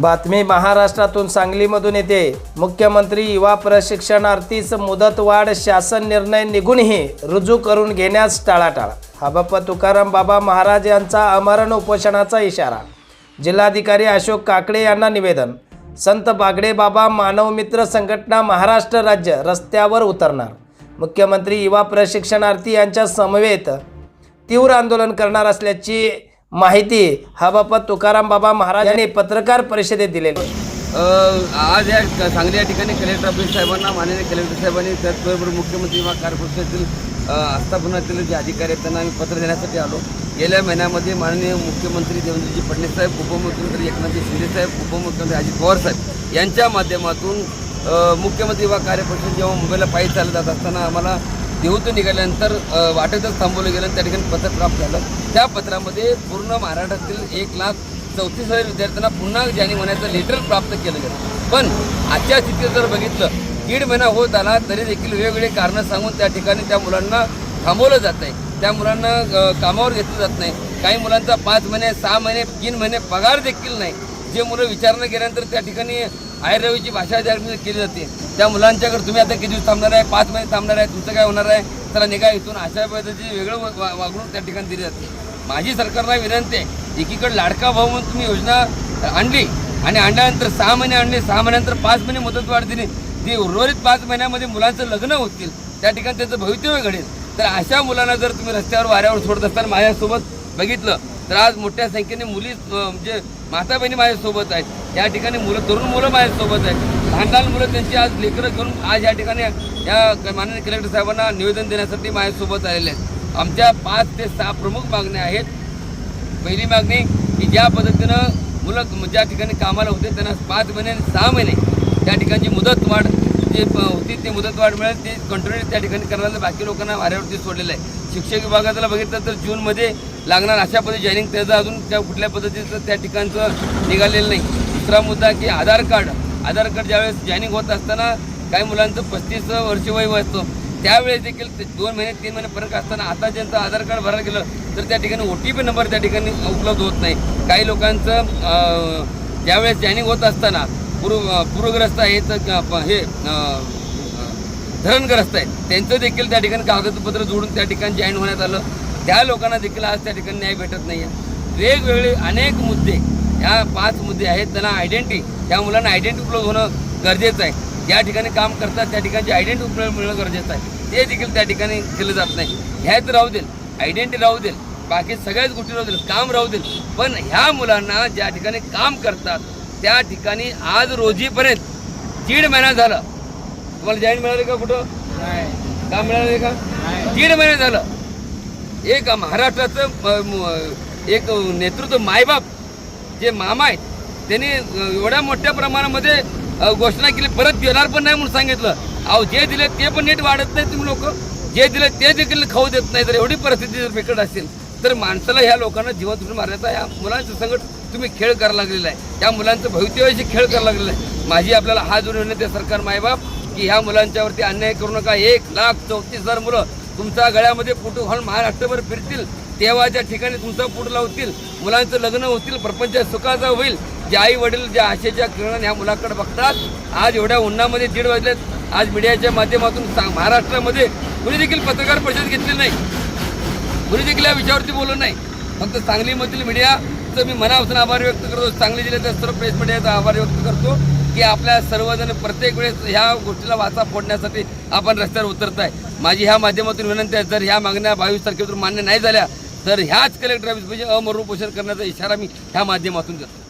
बातमी महाराष्ट्रातून सांगलीमधून येते. मुख्यमंत्री युवा प्रशिक्षणार्थीच मुदतवाढ शासन निर्णय निघूनही रुजू करून घेण्यास टाळाटाळ. हा बाप्पा तुकाराम बाबा महाराज यांचा अमरण उपोषणाचा इशारा. जिल्हाधिकारी अशोक काकडे यांना निवेदन. संत बागडे बाबा मानवमित्र संघटना महाराष्ट्र राज्य रस्त्यावर उतरणार. मुख्यमंत्री युवा प्रशिक्षणार्थी यांच्या समवेत तीव्र आंदोलन करणार असल्याची माहिती हा हबापत तुकाराम बाबा महाराज यांनी पत्रकार परिषदेत दिलेली. आज या सांगली या ठिकाणी कलेक्टर ऑफिस साहेबांना माननीय कलेक्टर साहेबांनी त्याचबरोबर मुख्यमंत्री वा कार्यपक्षातील आस्थापनातील जे अधिकारी आहेत त्यांना आम्ही पत्र देण्यासाठी आलो. गेल्या महिन्यामध्ये माननीय मुख्यमंत्री देवेंद्रजी फडणवीस साहेब उपमुख्यमंत्री एकनाथजी शिंदे साहेब उपमुख्यमंत्री अजित पवार साहेब यांच्या माध्यमातून मुख्यमंत्री व कार्यपक्ष जेव्हा मुंबईला पायी चालत जात असताना आम्हाला देहूतून निघाल्यानंतर वाटेतच थांबवलं गेलं त्या ठिकाणी पत्र प्राप्त झालं. त्या पत्रामध्ये पूर्ण महाराष्ट्रातील एक लाख चौतीस हजार विद्यार्थ्यांना पुन्हा ज्यानी होण्याचं लेटर प्राप्त केलं गेलं. पण आजच्या स्थितीत जर बघितलं दीड महिना होत आला तरी देखील वेगवेगळे कारणं सांगून त्या ठिकाणी त्या मुलांना थांबवलं जात आहे त्या मुलांना कामावर घेतलं जात नाही. काही मुलांचा पाच महिने सहा महिने तीन महिने पगार देखील नाही. जे मुलं विचारणं केल्यानंतर त्या ठिकाणी आयरवीची भाषा ज्या केली जाते. त्या मुलांच्याकडे तुम्ही आता किती दिवस थांबणार आहे? पाच महिने थांबणार आहे? तुमचं काय होणार आहे? त्याला निघा इथून. अशा पद्धतीची वेगळं वा- वागणूक त्या ठिकाणी दिली जाते. माझी सरकारला विनंती आहे एकीकडे लाडका भाऊ म्हणून तुम्ही योजना आणली आणि आणल्यानंतर सहा महिने आणले सहा महिन्यानंतर पाच महिने मुदतवाढ दिली. ती उर्वरित पाच महिन्यामध्ये मुलांचं लग्न होतील. त्या ठिकाणी त्यांचं भवितव्य घडेल. तर अशा मुलांना जर तुम्ही रस्त्यावर वाऱ्यावर सोडत असताना माझ्यासोबत बघितलं तर आज मोठ्या संख्येने मुली म्हणजे माता बहिणी माझ्यासोबत आहेत. या ठिकाणी मुलं तरुण मुलं माझ्यासोबत आहेत. लहान लहान मुलं त्यांची आज लेकरं घेऊन आज या ठिकाणी या माननीय कलेक्टर साहेबांना निवेदन देण्यासाठी माझ्यासोबत आलेले आहेत. आमच्या पाच ते सहा प्रमुख मागण्या आहेत. पहिली मागणी की ज्या पद्धतीनं मुलं ज्या ठिकाणी कामाला होते त्यांना पाच महिने आणि सहा महिने त्या ठिकाणची मुदतवाढ जे होती ती मुदतवाढ मिळेल ती कंटिन्यू त्या ठिकाणी करण्याचं बाकी लोकांना वाऱ्यावरती सोडलेलं आहे. शिक्षक विभागाला बघितलं तर जूनमध्ये लागणार अशा पद्धती जॉईनिंग त्याचं अजून त्या कुठल्या पद्धतीचं त्या ठिकाणचं निघालेलं नाही. दुसरा मुद्दा की आधार कार्ड. आधार कार्ड ज्यावेळेस जॉईनिंग होत असताना काही मुलांचं पस्तीस वर्ष वय असतो. त्यावेळेस देखील ते दोन महिने तीन महिने फरक असताना आता ज्यांचं आधार कार्ड भरायला गेलं तर त्या ठिकाणी ओ टी पी नंबर त्या ठिकाणी उपलब्ध होत नाही. काही लोकांचं ज्यावेळेस जॉईनिंग होत असताना पूर्व पूरग्रस्त आहेत तर हे धरणग्रस्त आहेत. त्यांचं देखील त्या ठिकाणी कागदपत्र जोडून त्या ठिकाणी जॉईन होण्यात आलं. त्या लोकांना देखील आज त्या ठिकाणी न्याय भेटत नाही आहे वेगवेगळे अनेक मुद्दे ह्या पाच मुद्दे आहेत. त्यांना आयडेंटिटी त्या मुलांना आयडेंटिटी उपलब्ध होणं गरजेचं आहे. ज्या ठिकाणी काम करतात त्या ठिकाणची आयडेंटिटी उपलब्ध मिळणं गरजेचं आहे. ते देखील त्या ठिकाणी केलं जात नाही. ह्यात राहू देईल आयडेंटिटी राहू देईल बाकी सगळ्याच गोष्टी राहू देईल काम राहू देईल पण ह्या मुलांना ज्या ठिकाणी काम करतात त्या ठिकाणी आज रोजीपर्यंत दीड महिना झाला. तुम्हाला जॉईन मिळाले का कुठं? काम मिळाले का? दीड महिने झालं. एक महाराष्ट्राचं म- एक नेतृत्व मायबाप जे मामा आहेत त्यांनी एवढ्या मोठ्या प्रमाणामध्ये घोषणा केली. परत देणार पण नाही म्हणून सांगितलं. अहो जे दिले ते पण नीट वाढत नाही तुम्ही लोक. जे दिले ते देखील खाऊ देत नाही जर एवढी परिस्थिती जर बिकट असेल तर माणसाला ह्या लोकांना जीवन तुम्ही मारण्याचा या मुलांचं संकट तुम्ही खेळ करायला लागलेला आहे. त्या मुलांचं भवितव्याशी खेळ करायला लागलेला आहे. माझी आपल्याला हा जोडून विनंती सरकार मायबाप की ह्या मुलांच्यावरती अन्याय करू नका. एक लाख चौतीस हजार मुलं तुमच्या गळ्यामध्ये फोटो घालून महाराष्ट्रभर फिरतील तेव्हाच्या ठिकाणी तुमचं पोट लावतील मुलांचं लग्न होतील प्रपंच सुखाचा होईल. जे आई वडील ज्या आशेच्या किरण ह्या मुलाकडे बघतात आज एवढ्या उन्हामध्ये दीड वाजलेत आज मीडियाच्या माध्यमातून सांग महाराष्ट्रामध्ये कुणी देखील पत्रकार परिषद घेतली नाही? कुणी देखील या विषयावरती बोललं नाही? फक्त सांगलीमधील मीडियाचं मी मनापासून आभार व्यक्त करतो. सांगली जिल्ह्याचा सर्व प्रेस मीडियाचा आभार व्यक्त करतो. की आपल्या सर्वजण प्रत्येक वेळेस ह्या गोष्टीला वाचा फोडण्यासाठी आपण रस्त्यावर उतरत आहे. माझी ह्या माध्यमातून विनंती आहे जर ह्या मागण्या बावीस तारखेपासून मान्य नाही झाल्या तर ह्याच कलेक्टर ऑफिस म्हणजे अमरणपोषण करण्याचा इशारा मी ह्या माध्यमातून देतो.